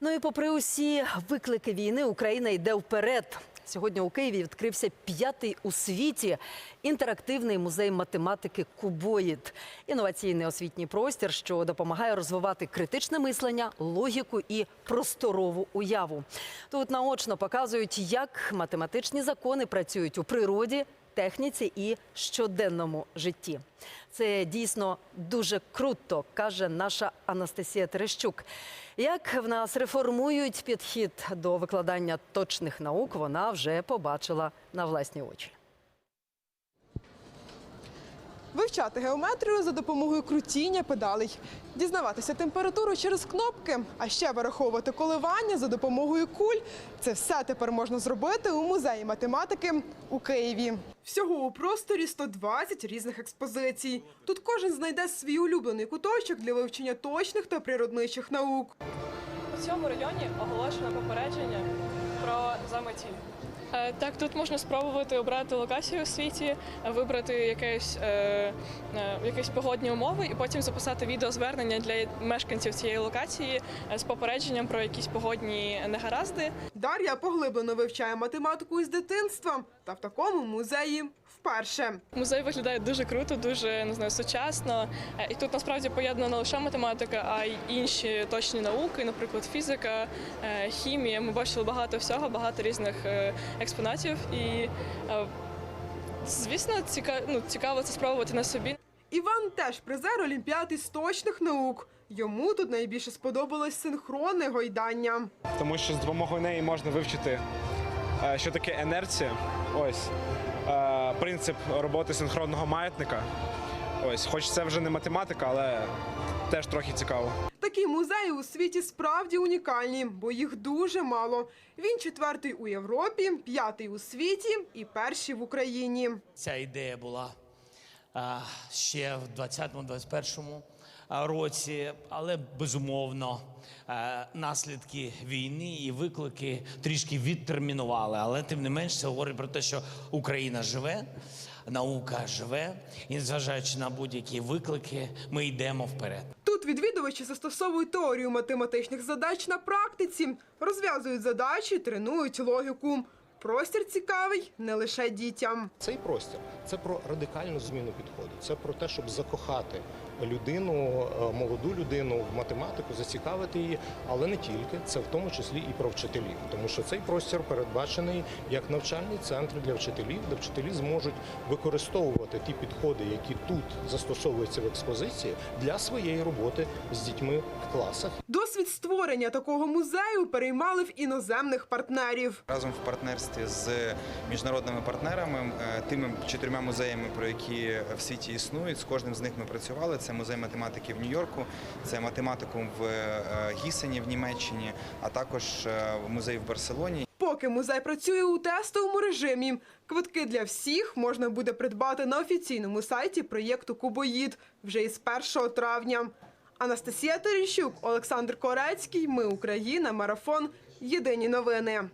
Ну і попри усі виклики війни, Україна йде вперед. Сьогодні у Києві відкрився п'ятий у світі інтерактивний музей математики Кубоїд. Інноваційний освітній простір, що допомагає розвивати критичне мислення, логіку і просторову уяву. Тут наочно показують, як математичні закони працюють у природі, техніці і щоденному житті. Це дійсно дуже круто, каже наша Анастасія Терещук. Як в нас реформують підхід до викладання точних наук, вона вже побачила на власні очі. Вивчати геометрію за допомогою крутіння педалей, дізнаватися температуру через кнопки, а ще вираховувати коливання за допомогою куль. Це все тепер можна зробити у музеї математики у Києві. Всього у просторі 120 різних експозицій. Тут кожен знайде свій улюблений куточок для вивчення точних та природничих наук. У цьому районі оголошено попередження про заметіль. Е, Так, тут можна спробувати обрати локацію у світі, вибрати якесь, е, е, якісь погодні умови і потім записати відеозвернення для мешканців цієї локації з попередженням про якісь погодні негаразди. Дар'я поглиблено вивчає математику із дитинства та в такому музеї вперше. Музей виглядає дуже круто, дуже не знаю, сучасно. Е, І тут насправді поєднана не лише математика, а й інші точні науки, наприклад, фізика, е, хімія. Ми бачили багато всього, багато різних е, експонатів. І, звісно, ціка... ну, цікаво це спробувати на собі. Іван теж призер Олімпіади з точних наук. Йому тут найбільше сподобалось синхронне гойдання. тому що з допомогою неї можна вивчити, е, що таке інерція. Ось е, принцип роботи синхронного маятника. Ось, хоч це вже не математика, але теж трохи цікаво. Такі музеї у світі справді унікальні, бо їх дуже мало. Він четвертий у Європі, п'ятий у світі і перший в Україні. Ця ідея була ще в 20-21 році, але безумовно наслідки війни і виклики трішки відтермінували. Але тим не менш це говорить про те, що Україна живе, наука живе, і незважаючи на будь-які виклики, ми йдемо вперед. Тут відвідувачі застосовують теорію математичних задач на практиці, розв'язують задачі, тренують логіку. Простір цікавий не лише дітям. Цей простір це про радикальну зміну підходу. Це про те, щоб закохати людину, е, молоду людину в математику, зацікавити її, але не тільки це в тому числі і про вчителів, тому що цей простір передбачений як навчальний центр для вчителів, де вчителі зможуть використовувати ті підходи, які тут застосовуються в експозиції, для своєї роботи з дітьми в класах. Досвід створення такого музею переймали в іноземних партнерів. разом в партнерстві з міжнародними партнерами, е, тими чотирма музеями, про які в світі існують. З кожним з них ми працювали. Це музей математики в Нью-Йорку, це математикум в е, Гісені в Німеччині, а також е, музей в Барселоні. Поки музей працює у тестовому режимі, квитки для всіх можна буде придбати на офіційному сайті проєкту Кубоїд вже із 1 травня. Анастасія Терещук, Олександр Корецький. Ми Україна. Марафон. Єдині новини.